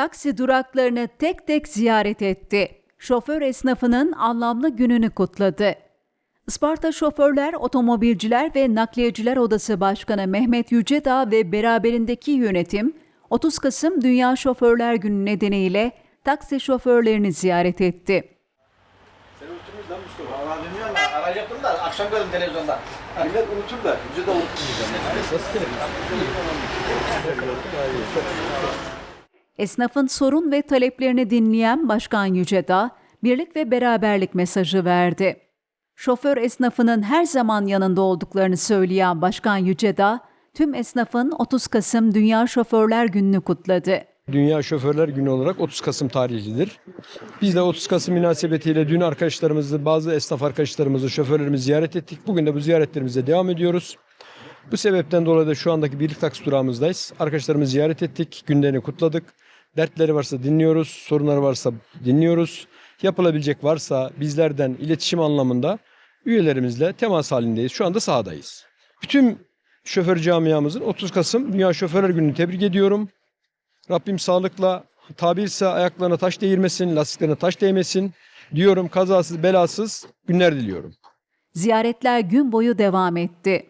Taksi duraklarını tek tek ziyaret etti. Şoför esnafının anlamlı gününü kutladı. Isparta Şoförler, Otomobilciler ve Nakliyeciler Odası Başkanı Mehmet Yücedağ ve beraberindeki yönetim 30 Kasım Dünya Şoförler Günü nedeniyle taksi şoförlerini ziyaret etti. Seni unuturuz lan Mustafa. Valla bilmiyorum ben. Arayacaktım da akşam gördüm televizyonda. Millet unutur da, yüce de unutmayacağım. Esnafın sorun ve taleplerini dinleyen Başkan Yücedağ, birlik ve beraberlik mesajı verdi. Şoför esnafının her zaman yanında olduklarını söyleyen Başkan Yücedağ, tüm esnafın 30 Kasım Dünya Şoförler Günü'nü kutladı. Dünya Şoförler Günü olarak 30 Kasım tarihlidir. Biz de 30 Kasım münasebetiyle dün arkadaşlarımızı, bazı esnaf arkadaşlarımızı, şoförlerimizi ziyaret ettik. Bugün de bu ziyaretlerimize devam ediyoruz. Bu sebepten dolayı da şu andaki birlik taksi durağımızdayız. Arkadaşlarımızı ziyaret ettik, günlerini kutladık. Dertleri varsa dinliyoruz, sorunları varsa dinliyoruz. Yapılabilecek varsa bizlerden iletişim anlamında üyelerimizle temas halindeyiz. Şu anda sahadayız. Bütün şoför camiamızın 30 Kasım Dünya Şoförler Günü'nü tebrik ediyorum. Rabbim sağlıkla tabirse ayaklarına taş değirmesin, lastiklerine taş değmesin diyorum. Kazasız belasız günler diliyorum. Ziyaretler gün boyu devam etti.